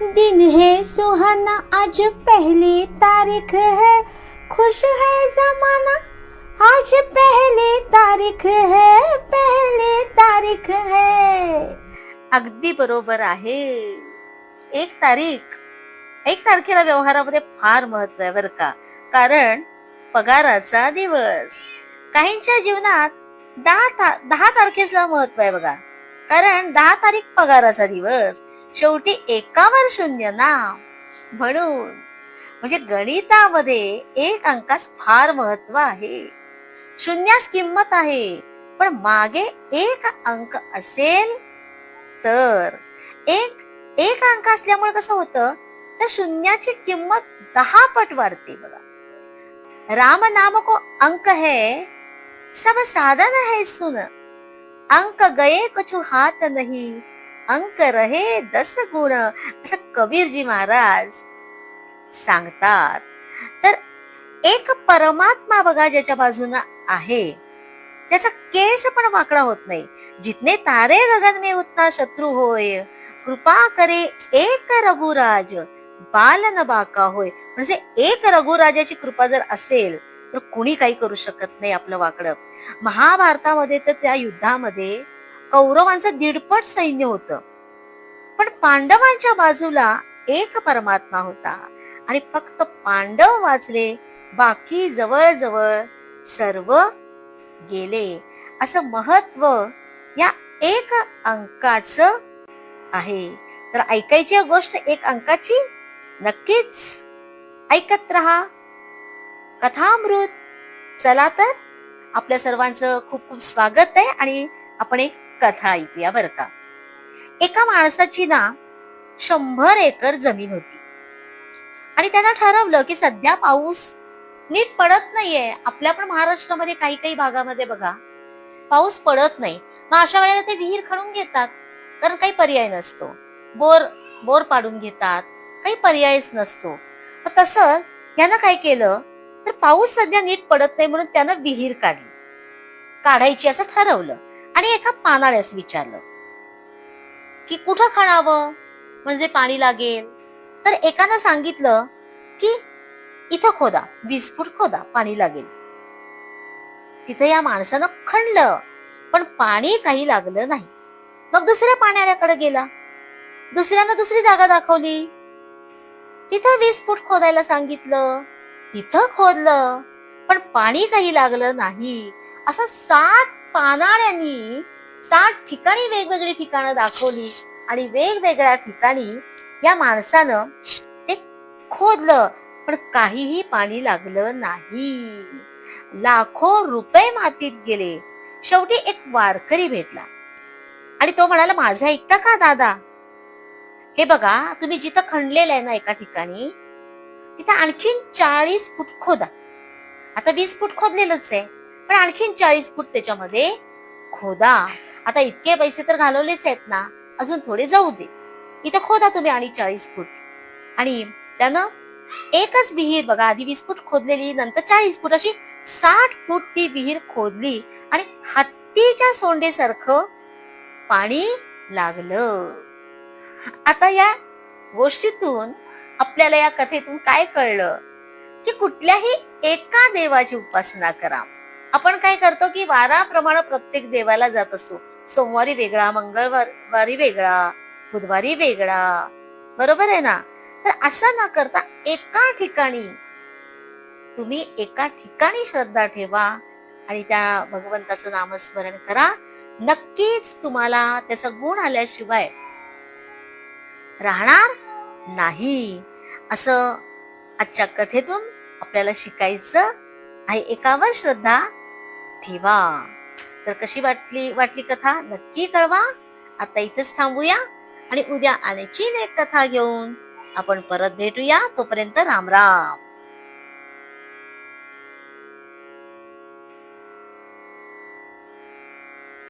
दिन है सुहाना आज पहली तारीख है। खुश है जमाना आज पहली तारीख है पहली तारीख है। अगदी बरोबर आहे। एक तारीख एक तारखेला व्यवहारामध्ये फार महत्त्व आहे बरं का. कारण पगाराचा दिवस. काहींच्या जीवनात दहा ता, दहा तारखेला महत्त्व आहे बघा. कारण दहा तारीख पगाराचा दिवस. शेवटी एकावर शून्य ना. म्हणून म्हणजे गणितामध्ये एक अंकास फार महत्त्व आहे. शून्यास किंमत आहे. पण मागे एक अंक असेल तर एक एक अंक असल्यामुळे कसं होतं? तर शून्याची किंमत दहा पट वाढते बघा. राम नाम को अंक है सब साधन है सुन. अंक गए कुछ हात नहीं अंक रहे दस गुण. असं कबीरजी महाराज सांगतात. तर एक परमात्मा बघा ज्याच्या बाजूनं आहे. त्याचा केस पण वाकडा होत नाही. जितने तारे गगन में उतना शत्रु होय. कृपा करे एक रघुराज. बाल न बाका होय. म्हणजे एक रघुराजाची कृपा जर असेल तर कुणी काही करू शकत नाही आपलं वाकडं. महाभारतामध्ये तर त्या युद्धामध्ये कौरवांचं दीडपट सैन्य होतं. पण पांडवांच्या बाजूला एक परमात्मा होता आणि फक्त पांडव वाचले बाकी जवळजवळ सर्व गेले. असं महत्त्व या एक अंकाचं आहे. तर ऐकायची गोष्ट एक अंकाची? नक्कीच. ऐकत राहा. कथामृत. चला तर. आपल्या सर्वांचं खूप खूप स्वागत आहे आणि आपण एक कथा ऐकूया बर का. एका माणसाची ना शंभर एकर जमीन होती. आणि त्यांना ठरवलं की सध्या पाऊस नीट पडत नाहीये. आपल्या पण महाराष्ट्रामध्ये काही काही भागामध्ये बघा पाऊस पडत नाही. मग अशा वेळेला ते विहीर खणून घेतात. कारण काही पर्याय नसतो. बोर बोर पाडून घेतात. काही पर्यायच नसतो. तसं यानं काय केलं? तर पाऊस सध्या नीट पडत नाही म्हणून त्यानं विहीर काढली. काढायची असं ठरवलं. आणि एका पानाळ्यास विचारलं की कुठं खणावं? म्हणजे पाणी लागेल. तर एकानं सांगितलं की इथं खोदा वीस फूट खोदा पाणी लागेल. तिथं या माणसानं खणलं पण पाणी काही लागलं नाही. मग दुसऱ्या पाण्याकडे गेला. दुसऱ्यानं दुसरी जागा दाखवली. तिथं वीस फूट खोदायला सांगितलं. तिथं खोदलं पण पाणी काही लागलं नाही. असं सात पानाऱ्यांनी सात ठिकाणी वेगवेगळी ठिकाणं दाखवली आणि वेगवेगळ्या ठिकाणी या माणसानं ते खोदलं पण काहीही पाणी लागलं नाही. लाखो रुपये मातीत गेले. शेवटी एक वारकरी भेटला. आणि तो म्हणाला माझा ऐकता का दादा? हे बघा तुम्ही जिथं खणलेलं आहे ना एका ठिकाणी तिथं आणखीन चाळीस फूट खोदा आता वीस फूट खोदलेलंच आहे. पण आणखीन चाळीस फूट त्याच्यामध्ये. खोदा. आता इतके पैसे तर घालवलेच आहेत ना. अजून थोडे जाऊ दे. इथं खोदा तुम्ही आणि चाळीस फूट. आणि त्यानं एकच विहीर बघा आधी वीस फूट खोदलेली नंतर चाळीस फूट. अशी साठ फूट ती विहीर खोदली आणि हत्तीच्या सोंडेसारखं पाणी लागलं. आता या गोष्टीतून आपल्याला या कथेतून काय कळलं? की कुठल्याही एका देवाची उपासना करा. आपण काय करतो की वाराप्रमाणे प्रत्येक देवाला जात असतो. सोमवारी वेगळा मंगळवारी वेगळा बुधवारी वेगळा. बरोबर आहे ना? तर असं न करता एका ठिकाणी तुम्ही एका ठिकाणी श्रद्धा ठेवा आणि त्या भगवंताचं नामस्मरण करा. नक्कीच तुम्हाला त्याचा गुण आल्याशिवाय राहणार नाही. असं आजच्या कथेतून आपल्याला शिकायचं आहे. एकावर श्रद्धा ठेवा. तर कशी वाटली वाटली कथा? नक्की कळवा. आता इथेच थांबूया आणि उद्या आणखीन एक कथा घेऊन आपण परत भेटूया. तोपर्यंत राम राम.